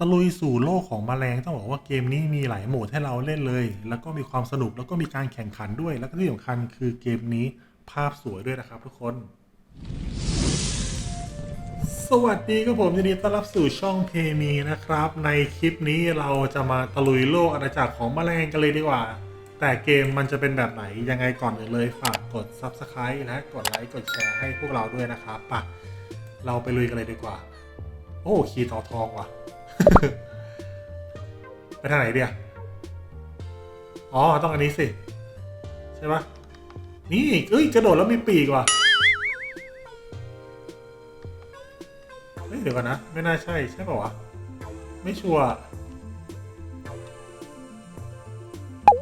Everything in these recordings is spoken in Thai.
ตะลุยสู่โลกของแมลงต้องบอกว่าเกมนี้มีหลายโหมดให้เราเล่นเลย แล้วก็มีความสนุกแล้วก็มีการแข่งขันด้วย แล้วก็ที่สำคัญคือเกมนี้ภาพสวยด้วยนะครับทุกคน สวัสดีครับผมยินดีต้อนรับสู่ช่องเพมีนะครับ ในคลิปนี้เราจะมาตะลุยโลกอาณาจักรของแมลงกันเลยดีกว่า แต่เกมมันจะเป็นแบบไหนยังไงก่อนอื่นเลยฝากกด Subscribe และกดไลค์กดแชร์ให้พวกเราด้วยนะครับปะเราไปลุยกันเลยดีกว่า โอ้ขีต่อทองว่ะ ไปทางไหนเดียอ๋อ ต้องอันนี้สิ ใช่ปะนี่เอ้ย กระโดดแล้วมีปีกว่ะเฮ้ยเดี๋ยวก่อนนะ ไม่น่าใช่ ใช่ป่าวะ ไม่ชัวร์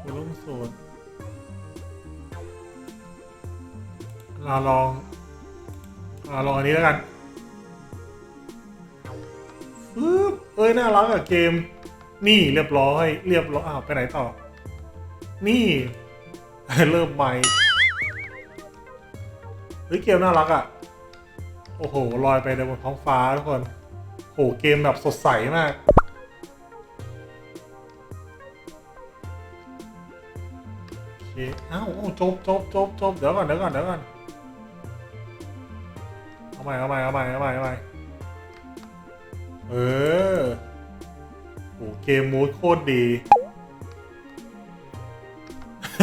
โคลงโซนเราลองเราลองอันนี้แล้วกัน ปึ๊บเอ้ยน่ารักอะเกม นี่เรียบร้อย เรียบร้อยอ้าวไปไหนต่อ นี่ เริ่มใหม่เฮ้ยเกมน่ารักอะโอ้โหลอยไปในบนท้องฟ้าทุกคนโหเกมแบบสดใสมาก โอเคอ้าวโอ้จบจบจบจบเดี๋ยวก่อนเดี๋ยวก่อนเดี๋ยวก่อนเอาใหม่เอาใหม่เอาใหม่เอาใหม่เอาใหม่ เออโหเกมมูดโคตรดี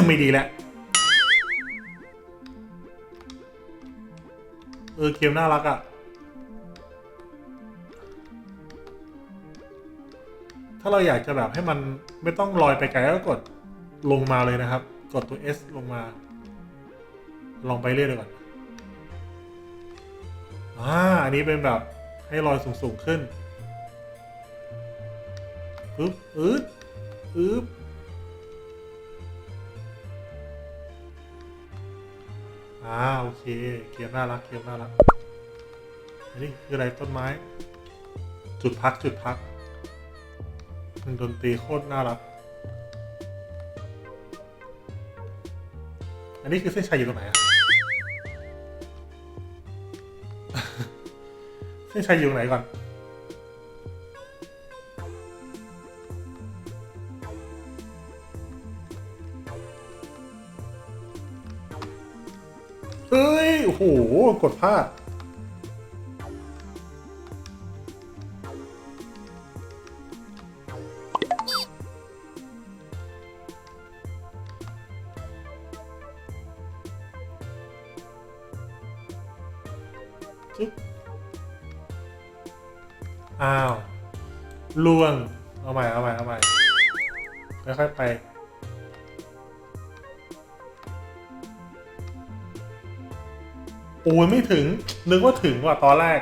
ไม่ดีแล้วเออเกมน่ารักอะ่ะ ถ้าเราอยากจะแบบให้มันไม่ต้องลอยไปไกลก็กดลงมาเลยนะครับ กดตัว S ลงมา ลองไปเรื่อยเลยก่อนอ่าอันนี้เป็นแบบให้ลอยสูง ๆ ขึ้น ปึ๊บอึดอึบอ่าโอเค เกมน่ารัก เกมน่ารักอันนี้คืออะไรต้นไม้ จุดพักจุดพักมันดนตรีโคตรน่ารัก อันนี้คือเส้นชัยอยู่ตรงไหนอะเส้นชัยอยู่ตรงไหนก่อน เฮ้ย โอ้โห กดพลาดจิ๊บอ้าวล่วง เอาใหม่ เอาใหม่ เอาใหม่ ค่อยๆไป โอ้ยไม่ถึง นึกว่าถึงว่ะตอนแรก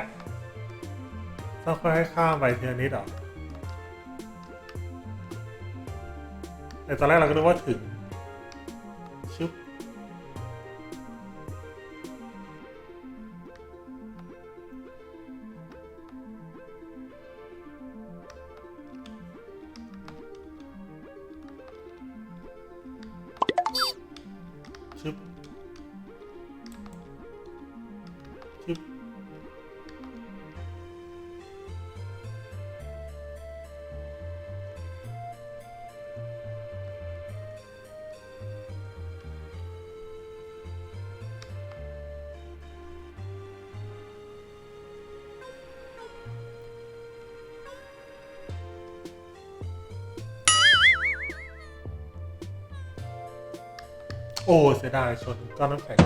ต้องค่อยๆข้ามไปทีละนิดเหรอแต่ตอนแรกเราก็นึกว่าถึงชึบชึบ อ้เสียดายชนก้อนน้ำแข็ง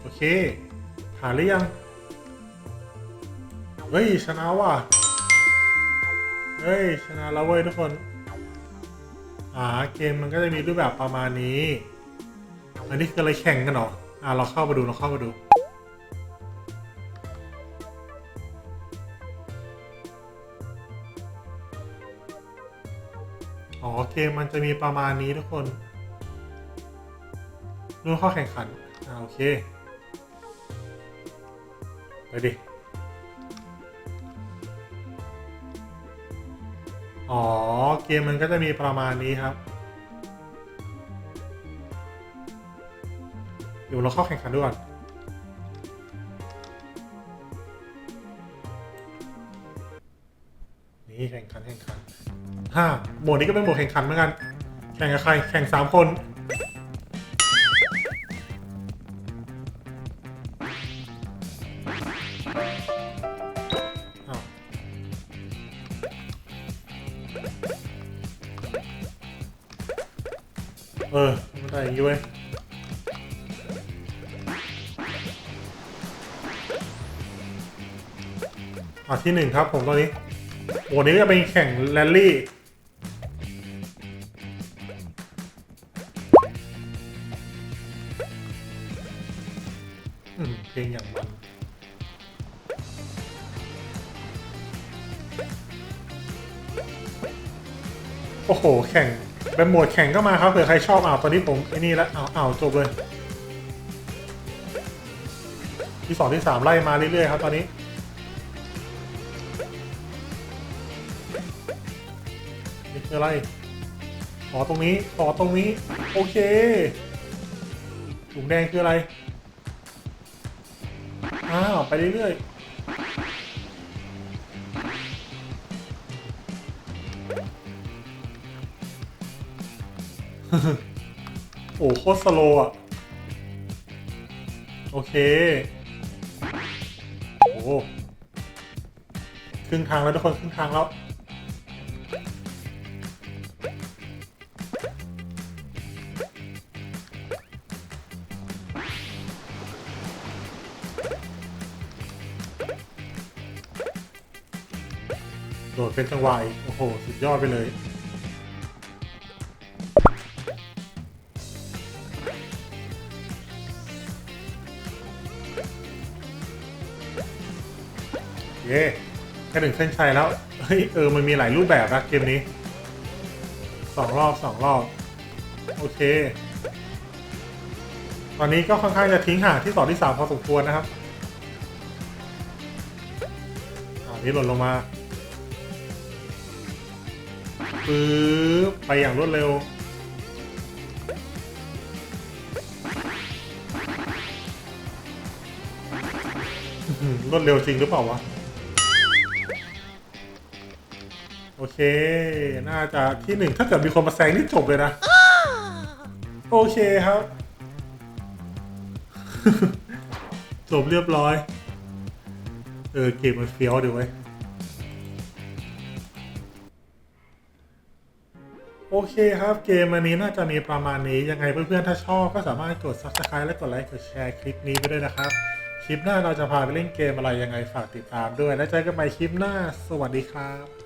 โอเค ผ่านหรือยัง เฮ้ย ชนะว่ะ เฮ้ย ชนะแล้วเว้ยทุกคน อ่า เกมมันก็จะมีรูปแบบประมาณนี้ อันนี้คืออะไรแข่งกันหรอ อ่าเราเข้ามาดูเราเข้ามาดู อ๋อเกมมันจะมีประมาณนี้ทุกคนนู่นข้อแข่งขัน อ่าโอเค ไปดิ อ๋อ เกมมันก็จะมีประมาณนี้ครับ ดี๋ยวเราเข้าแข่งขันด้วยก่อนนี่แข่งขันแข่งขันห้าหมดนี้ก็เป็นหมดแข่งขันเหมือนกัน แข่งกับใคร แข่งสามคนเออไมันได้อย่างนี้เว้ย อะที่หนึ่งครับผมตอนนี้โอ้นี้จะเป็นแข่งแรลลี่อืมเพลงอย่างมันโอ้โห แข่งเป็นหมวดแข่งก็มาครับเผื่อใครชอบอ่าวตอนนี้ผมไอ้นี่แล้วอ้าวอ้าวจบเลย ที่สองที่สามไล่มาเรื่อยๆครับตอนนี้ คืออะไร ขอตรงนี้ ขอตรงนี้ โอเคถุงแดงคืออะไร อ้าว ไปเรื่อยๆโอ้โคตรสโลอะ โอเค โอ้ครึ่งทางแล้วทุกคนครึ่งทางแล้ว โดดเป็นจังหวะอีกโอ้โห สุดยอดไปเลย เย้แค่หนึ่งเส้นชัยแล้ว เฮ้ย เออ มันมีหลายรูปแบบนะเกมนี้สองรอบสองรอบ โอเค ตอนนี้ก็ค่อนข้างจะทิ้งห่างที่สองที่สามพอสมควรนะครับ อ่า นี้หล่นลงมา ปึ๊บไปอย่างรวดเร็วอื้อหือรวดเร็วจริงหรือเปล่าวะ โอเค น่าจะที่หนึ่งถ้าเกิดมีคนมาแซงนี่จบเลยนะ โอเคครับ จบเรียบร้อย เออ เกมมันเฟี้ยวดีเว้ย โอเคครับเกมอันนี้น่าจะมีประมาณนี้ยังไงเพื่อนๆ ถ้าชอบก็สามารถกด subscribe และกดไลค์กดแชร์คลิปนี้ไปด้วยนะครับ คลิปหน้าเราจะพาไปเล่นเกมอะไรยังไงฝากติดตามด้วย แล้วเจอกันใหม่คลิปหน้า สวัสดีครับ